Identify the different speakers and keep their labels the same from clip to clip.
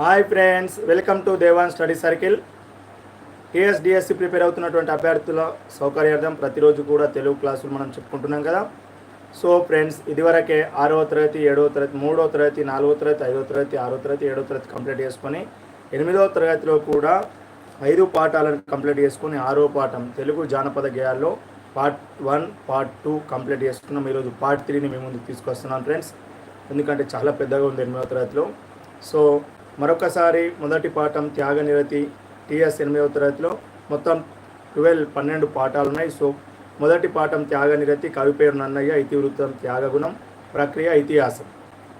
Speaker 1: Hi friends welcome to Devan study circle TSDSC prepare అవుతున్నటువంటి అభ్యర్థుల సౌకర్యార్థం ప్రతిరోజు కూడా తెలుగు క్లాసులు మనం చెప్పుకుంటున్నాం కదా. సో ఫ్రెండ్స్ ఇదివరకే ఆరవ తరగతి ఏడవ తరగతి మూడో తరగతి నాలుగో తరగతి ఐదవ తరగతి ఆరో తరగతి ఏడో తరగతి కంప్లీట్ చేసుకొని ఎనిమిదవ తరగతిలో కూడా ఐదు పాఠాలను కంప్లీట్ చేసుకొని ఆరో పాఠం తెలుగు జానపద గేయాల్లో part one part two complete చేసుకున్నాం. ఈరోజు పార్ట్ త్రీని మేము ముందుకు తీసుకొస్తున్నాం ఫ్రెండ్స్ ఎందుకంటే చాలా పెద్దగా ఉంది ఎనిమిదవ తరగతిలో. సో మరొకసారి మొదటి పాఠం త్యాగ నిరతి టీఎస్ ఎనిమిదవ తరగతిలో మొత్తం ట్వెల్వ్ పన్నెండు పాఠాలు ఉన్నాయి సో మొదటి పాఠం త్యాగ నిరతి కవి పేరు నన్నయ్య ఇతివృత్తం త్యాగగుణం ప్రక్రియ ఇతిహాసం.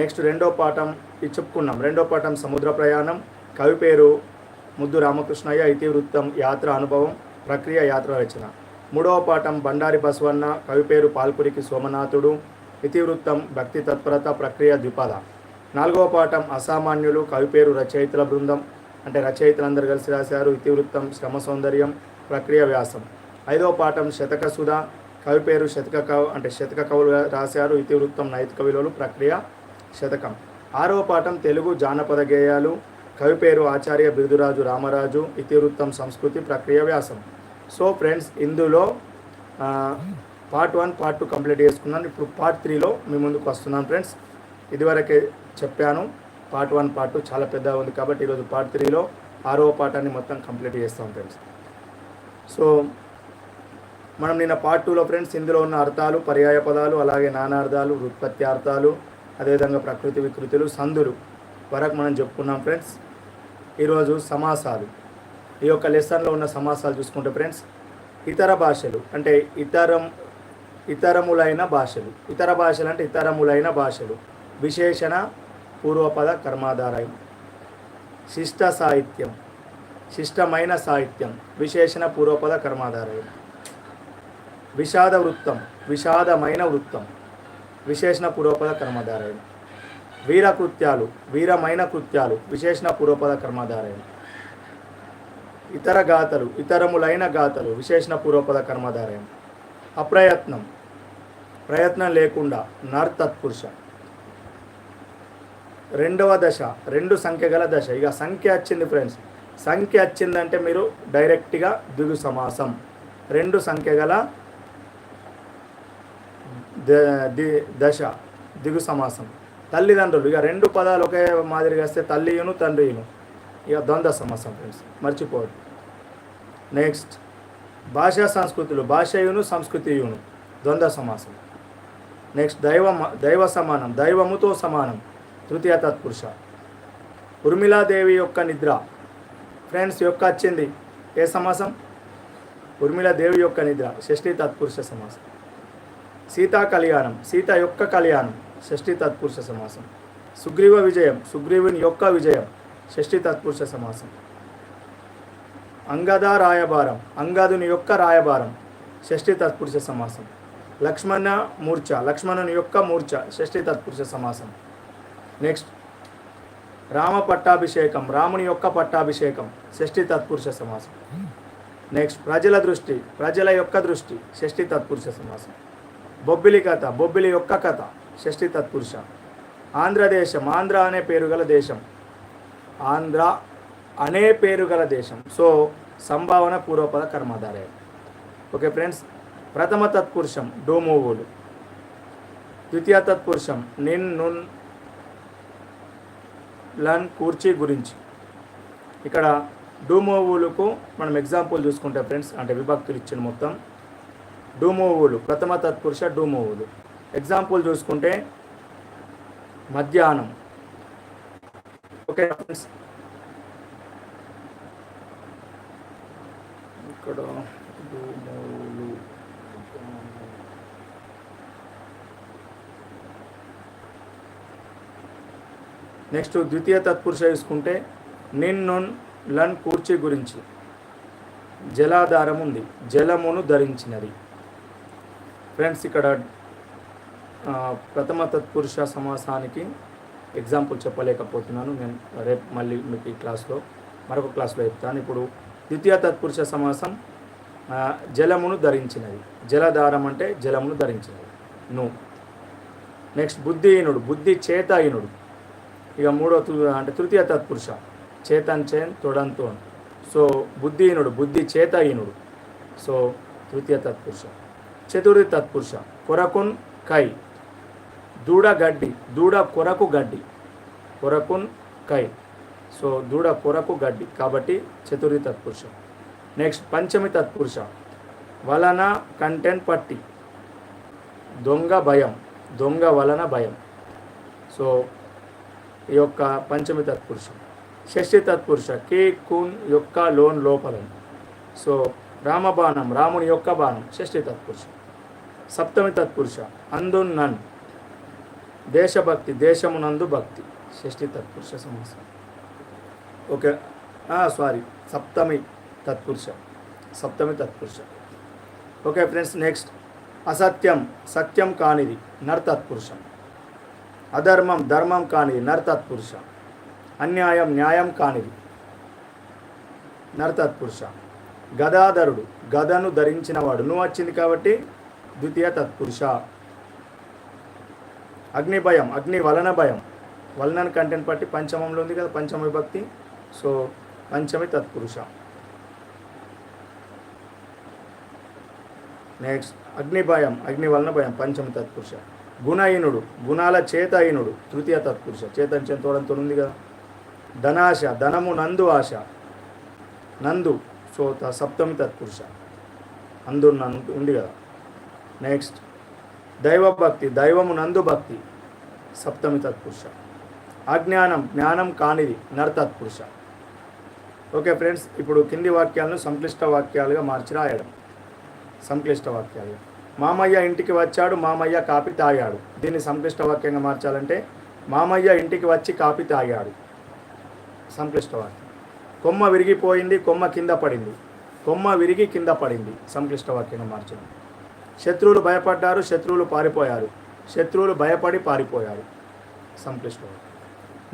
Speaker 1: నెక్స్ట్ రెండో పాఠం ఇది చెప్పుకున్నాం. రెండో పాఠం సముద్ర ప్రయాణం. కవి పేరు ముద్దు రామకృష్ణయ్య ఇతివృత్తం యాత్ర అనుభవం ప్రక్రియ యాత్ర రచన. మూడవ పాఠం బండారి బసవన్న కవి పేరు పాల్పురికి సోమనాథుడు ఇతివృత్తం భక్తి తత్పరత ప్రక్రియ ద్విపద. నాలుగవ పాఠం అసామాన్యులు కవి పేరు రచయితల బృందం. అంటే రచయితలందరూ కలిసి రాశారు ఇతివృత్తం శ్రమ సౌందర్యం ప్రక్రియ వ్యాసం. ఐదవ పాఠం శతక సుధ కవి పేరు శతక కవు అంటే శతక కవులు రాశారు ఇతివృత్తం నైతిక విలువలు ప్రక్రియ శతకం. ఆరవ పాఠం తెలుగు జానపద గేయాలు కవి పేరు ఆచార్య బిరుదురాజు రామరాజు ఇతివృత్తం సంస్కృతి ప్రక్రియ వ్యాసం. సో ఫ్రెండ్స్ ఇందులో part one part two complete చేసుకున్నాను. ఇప్పుడు పార్ట్ త్రీలో మీ ముందుకు వస్తున్నాను ఫ్రెండ్స్. ఇదివరకే చెప్పాను. పార్ట్ వన్ పార్ట్ టూ చాలా పెద్దగా ఉంది కాబట్టి ఈరోజు పార్ట్ త్రీలో ఆరో పాఠాన్ని మొత్తం కంప్లీట్ చేస్తాం ఫ్రెండ్స్. సో మనం నిన్న పార్ట్ టూలో ఫ్రెండ్స్ ఇందులో ఉన్న అర్థాలు పర్యాయ పదాలు అలాగే నానార్థాలు ఉత్పత్తి అర్థాలు అదేవిధంగా ప్రకృతి వికృతులు సందులు వరకు మనం చెప్పుకున్నాం ఫ్రెండ్స్. ఈరోజు సమాసాలు. ఈ యొక్క లెసన్లో ఉన్న సమాసాలు చూసుకుంటే ఫ్రెండ్స్ ఇతర భాషలు అంటే ఇతరం ఇతరములైన భాషలు. ఇతర భాషలు అంటే ఇతరములైన భాషలు. విశేషణ పూర్వపద కర్మాధారయం. శిష్ట సాహిత్యం. శిష్టమైన సాహిత్యం. విశేషణ పూర్వపద కర్మాధారయం. విషాద వృత్తం. విషాదమైన వృత్తం. విశేషణ పూర్వపద కర్మాధారయం. వీరకృత్యాలు. వీరమైన కృత్యాలు. విశేషణ పూర్వపద కర్మాధారయం. ఇతర గాథలు. ఇతరములైన గాథలు. విశేషణ పూర్వపద కర్మాధారయం. అప్రయత్నం. ప్రయత్నం లేకుండా నర్ తత్పురుష రెండవ దశ రెండు సంఖ్య గల దశ. ఇక సంఖ్య వచ్చింది ఫ్రెండ్స్ సంఖ్య వచ్చిందంటే మీరు డైరెక్ట్గా దిగు సమాసం. రెండు సంఖ్య గల ద- ది- దశ దిగు సమాసం. తల్లిదండ్రులు ఇక రెండు పదాలు ఒకే మాదిరిగా వస్తే తల్లియును తండ్రియును. ఇక ద్వంద్వ సమాసం ఫ్రెండ్స్ మర్చిపోవద్దు నెక్స్ట్ భాషా సంస్కృతులు భాషయును సంస్కృతియును. ద్వంద్వ సమాసం. నెక్స్ట్ దైవ దైవ సమానం దైవముతో సమానం. తృతీయ తత్పురుష. ఉర్మిళాదేవి యొక్క నిద్ర. ఫ్రెండ్స్ యొక్క వచ్చింది ఏ సమాసం? ఉర్మిళాదేవి యొక్క నిద్ర షష్ఠి తత్పురుష సమాసం. సీతా కళ్యాణం సీత యొక్క కళ్యాణం షష్ఠి తత్పురుష సమాసం. సుగ్రీవ విజయం సుగ్రీవుని యొక్క విజయం షష్ఠి తత్పురుష సమాసం. అంగద రాయబారం అంగదుని యొక్క రాయబారం షష్ఠి తత్పురుష సమాసం. లక్ష్మణ మూర్ఛ లక్ష్మణుని యొక్క మూర్ఛ షష్ఠి తత్పురుష సమాసం. నెక్స్ట్ రామ పట్టాభిషేకం రాముని యొక్క పట్టాభిషేకం షష్ఠి తత్పురుష సమాసం. నెక్స్ట్ ప్రజల దృష్టి ప్రజల యొక్క దృష్టి షష్ఠి తత్పురుష సమాసం. బొబ్బిలి కథ బొబ్బిలి యొక్క కథ షష్ఠి తత్పురుష. ఆంధ్రదేశం ఆంధ్ర అనే పేరు గల దేశం. ఆంధ్ర అనే పేరు గల దేశం. సో సంభావన పూర్వపద కర్మాధారయం. ఓకే ఫ్రెండ్స్ ప్రథమ తత్పురుషం డోమోవులు. ద్వితీయ తత్పురుషం నిన్ నున్ లన్ కూర్చి గురించి. ఇక్కడ డూమోవులకు మనం ఎగ్జాంపుల్ చూసుకుంటే ఫ్రెండ్స్ అంటే విభక్తులు ఇచ్చిన మొత్తం. డూమోవులు ప్రథమ తత్పురుష డూమోవులు. ఎగ్జాంపుల్ చూసుకుంటే మధ్యాహ్నం. Okay friends. ఇక్కడ డూమోవులు. నెక్స్ట్ ద్వితీయ తత్పురుష చూసుకుంటే నిన్ను లన్ కూర్చి గురించి. జలాధారం ఉంది జలమును ధరించినది. ఫ్రెండ్స్ ఇక్కడ ప్రథమ తత్పురుష సమాసానికి ఎగ్జాంపుల్ చెప్పలేకపోతున్నాను. నేను రేపు మళ్ళీ మీకు ఈ క్లాస్లో మరొక క్లాస్లో చెప్తాను. ఇప్పుడు ద్వితీయ తత్పురుష సమాసం జలమును ధరించినది. జలధారం అంటే జలమును ధరించినది. ను. నెక్స్ట్ బుద్ధిహీనుడు. బుద్ధి చేతహీనుడు. ఇక మూడో అంటే తృతీయ తత్పురుష. చేతన్ చేన్ తొడంతోన్ సో బుద్ధిహీనుడు బుద్ధి చేతహీనుడు. సో తృతీయ తత్పురుష. చతుర్థి తత్పురుష. కొరకున్ కై. దూడ గడ్డి. దూడ కొరకు గడ్డి. కొరకున్ కై. సో దూడ కొరకు గడ్డి. కాబట్టి చతుర్థి తత్పురుష. నెక్స్ట్ పంచమి తత్పురుష. వలన కంటెంట్ పట్టి. దొంగ భయం. దొంగ వలన భయం. సో యొక్క పంచమి తత్పురుషం. షష్ఠి తత్పురుష కే కున్ యొక్క లోన్ లోపల. సో రామబాణం రాముని యొక్క బాణం షష్ఠి తత్పురుష. సప్తమి తత్పురుష అందున్ నన్. దేశభక్తి దేశమునందు భక్తి. షష్ఠి తత్పురుష సమాసం ఓకే. సారీ సప్తమి తత్పురుష. సప్తమి తత్పురుష. Okay friends next. అసత్యం సత్యం కానిది నర్ తత్పురుషం. అధర్మం ధర్మం కానిది నర్ తత్పురుష అన్యాయం న్యాయం కానిది నర్ తత్పురుష గదాధరుడు గదను ధరించినవాడు. నువ్వు వచ్చింది కాబట్టి ద్వితీయ తత్పురుష. అగ్ని భయం అగ్ని వలన భయం. వలన కంటెంట్ బట్టి పంచమంలో ఉంది కదా పంచమ విభక్తి సో పంచమి తత్పురుష. నెక్స్ట్ అగ్ని భయం అగ్ని వలన భయం పంచమి తత్పురుష. గుణహీనుడు గుణాల చేతహీనుడు తృతీయ తత్పురుష. చేతంచం తోడంతో ఉంది కదా. ధనాశ ధనము నందు ఆశ. నందు సో సప్తమి తత్పురుష. అందు ఉంది కదా. నెక్స్ట్ దైవభక్తి దైవము నందు భక్తి. సప్తమి తత్పురుష. అజ్ఞానం జ్ఞానం కానిది నర్ తత్పురుష. ఓకే ఫ్రెండ్స్ ఇప్పుడు కింది వాక్యాలను సంక్లిష్ట వాక్యాలుగా మార్చి రాయడం. సంక్లిష్ట వాక్యాలు మామయ్య ఇంటికి వచ్చాడు మామయ్య కాపీ తాగాడు. దీన్ని సంక్లిష్ట వాక్యంగా మార్చాలంటే మామయ్య ఇంటికి వచ్చి కాపీ తాగాడు. సంక్లిష్ట వాక్యం కొమ్మ విరిగిపోయింది కొమ్మ కింద పడింది. కొమ్మ విరిగి కింద పడింది. సంక్లిష్ట వాక్యంగా మార్చడం. శత్రువులు భయపడ్డారు శత్రువులు పారిపోయారు. శత్రువులు భయపడి పారిపోయారు. సంక్లిష్ట వాక్యం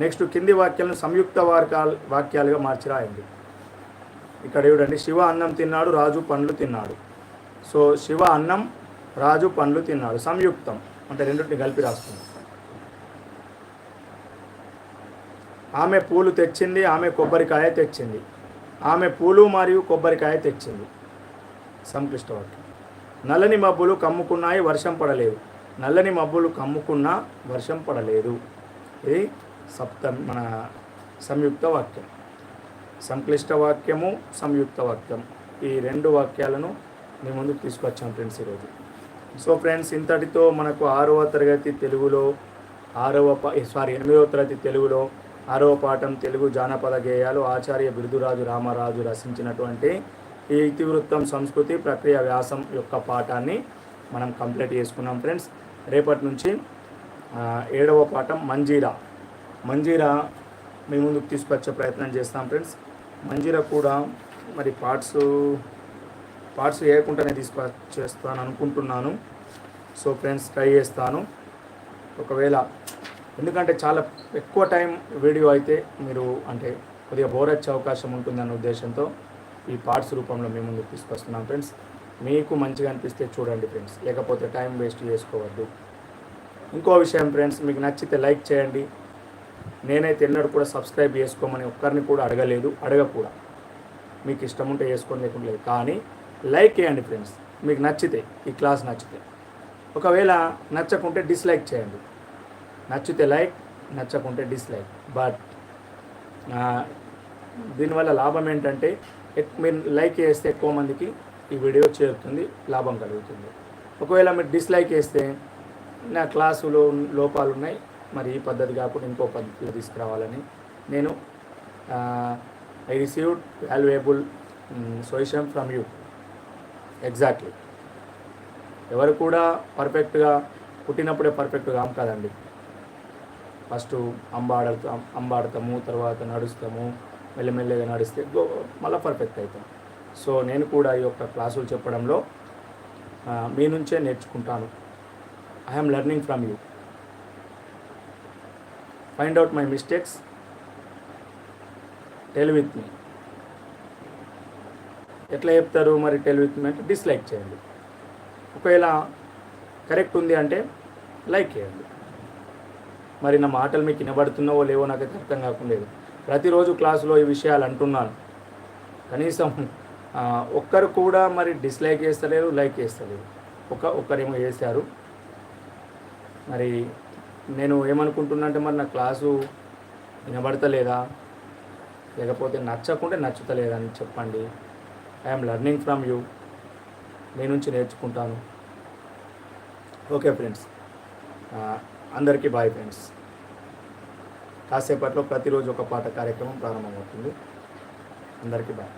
Speaker 1: నెక్స్ట్ కింది వాక్యాలను సంయుక్త వాక్యాలు వాక్యాలుగా మార్చి రాయండి. ఇక్కడ చూడండి శివ అన్నం తిన్నాడు రాజు పండ్లు తిన్నాడు. సో శివ అన్నం రాజు పండ్లు తిన్నాడు. సంయుక్తం. అంటే రెండింటిని కలిపి రాస్తుంది ఆమె పూలు తెచ్చింది ఆమె కొబ్బరికాయ తెచ్చింది. ఆమె పూలు మరియు కొబ్బరికాయ తెచ్చింది. సంక్లిష్ట వాక్యం. నల్లని మబ్బులు కమ్ముకున్నాయి వర్షం పడలేదు. నల్లని మబ్బులు కమ్ముకున్నా వర్షం పడలేదు. ఇది సప్త మన సంయుక్త వాక్యం. సంక్లిష్ట వాక్యము సంయుక్త వాక్యం. ఈ రెండు వాక్యాలను మీ ముందుకు తీసుకొచ్చాం ఫ్రెండ్స్ ఈరోజు. సో ఫ్రెండ్స్ ఇంతటితో మనకు ఆరవ తరగతి తెలుగులో ఆరవ సారీ ఎనిమిదవ తరగతి తెలుగులో ఆరవ పాఠం తెలుగు జానపద గేయాలు ఆచార్య బిరుదురాజు రామరాజు రచించినటువంటి ఈ ఇతివృత్తం సంస్కృతి ప్రక్రియ వ్యాసం యొక్క పాఠాన్ని మనం కంప్లీట్ చేసుకున్నాం ఫ్రెండ్స్ రేపటి నుంచి ఏడవ పాఠం మంజీరా. మంజీరా మీ ముందుకు తీసుకొచ్చే ప్రయత్నం చేస్తాం ఫ్రెండ్స్ మంజీరా కూడా మరి పార్ట్స్ పార్ట్స్ వేయకుండానే తీసుకొచ్చేస్తాను అనుకుంటున్నాను సో ఫ్రెండ్స్ ట్రై చేస్తాను. ఒకవేళ ఎందుకంటే చాలా ఎక్కువ టైం వీడియో అయితే మీరు అంటే కొద్దిగా బోర్ వచ్చే అవకాశం ఉంటుందన్న ఉద్దేశంతో ఈ పార్ట్స్ రూపంలో మేము ముందుకు తీసుకొస్తున్నాం ఫ్రెండ్స్. మీకు మంచిగా అనిపిస్తే చూడండి ఫ్రెండ్స్. లేకపోతే టైం వేస్ట్ చేసుకోవద్దు. ఇంకో విషయం ఫ్రెండ్స్ మీకు నచ్చితే లైక్ చేయండి. నేనైతే ఎన్నడూ కూడా సబ్స్క్రైబ్ చేసుకోమని ఒక్కరిని కూడా అడగలేదు అడగకూడదు మీకు ఇష్టం ఉంటే చేసుకోండి లేకుండా లేదు. కానీ లైక్ చేయండి ఫ్రెండ్స్. మీకు నచ్చితే ఈ క్లాస్ నచ్చితే. ఒకవేళ నచ్చకుంటే డిస్లైక్ చేయండి. నచ్చితే లైక్ నచ్చకుంటే డిస్లైక్. బట్ దీనివల్ల లాభం ఏంటంటే ఎక్- మీరు లైక్ చేస్తే ఎక్కువ మందికి ఈ వీడియో చేరుతుంది లాభం కలుగుతుంది. ఒకవేళ మీరు డిస్లైక్ చేస్తే నా క్లాసులో లోపాలు ఉన్నాయి మరి ఈ పద్ధతి కాకుండా ఇంకో పద్ధతిలో తీసుకురావాలని నేను I received valuable solution from you exactly ఎవరు కూడా పర్ఫెక్ట్గా పుట్టినప్పుడే పర్ఫెక్ట్గా కాం కదండి. ఫస్ట్ అంబాడతాం అంబాడతాము తర్వాత నడుస్తాము మెల్లమెల్లగా నడిస్తే మళ్ళీ పర్ఫెక్ట్ అవుతాం. సో నేను కూడా ఈ యొక్క క్లాసులు చెప్పడంలో మీ నుంచే నేర్చుకుంటాను. I'm learning from you find out my mistakes tell with me ఎట్లా చెప్తారు మరి టెలివిజన్ అంటే డిస్లైక్ చేయండి. ఒకవేళ కరెక్ట్ ఉంది అంటే లైక్ చేయండి. మరి నా మాటలు మీకు వినబడుతున్నావో లేవో నాకు అర్థం కాకుండా ప్రతిరోజు క్లాసులో ఈ విషయాలు అంటున్నాను. కనీసం ఒక్కరు కూడా మరి డిస్లైక్ చేస్తలేరు లైక్ చేస్తలేరు. ఒక ఒక్కరేమో చేశారు. మరి నేను ఏమనుకుంటున్నా అంటే మరి నా క్లాసు వినబడతలేదా? లేకపోతే నచ్చకుంటే నచ్చుతలేదని చెప్పండి. ఐఎమ్ లెర్నింగ్ ఫ్రమ్ యూ మీ నుంచి నేర్చుకుంటాను. ఓకే ఫ్రెండ్స్ అందరికీ బాయ్ ఫ్రెండ్స్ కాసేపట్లో ప్రతిరోజు ఒక పాట కార్యక్రమం ప్రారంభమవుతుంది. అందరికీ బాయ్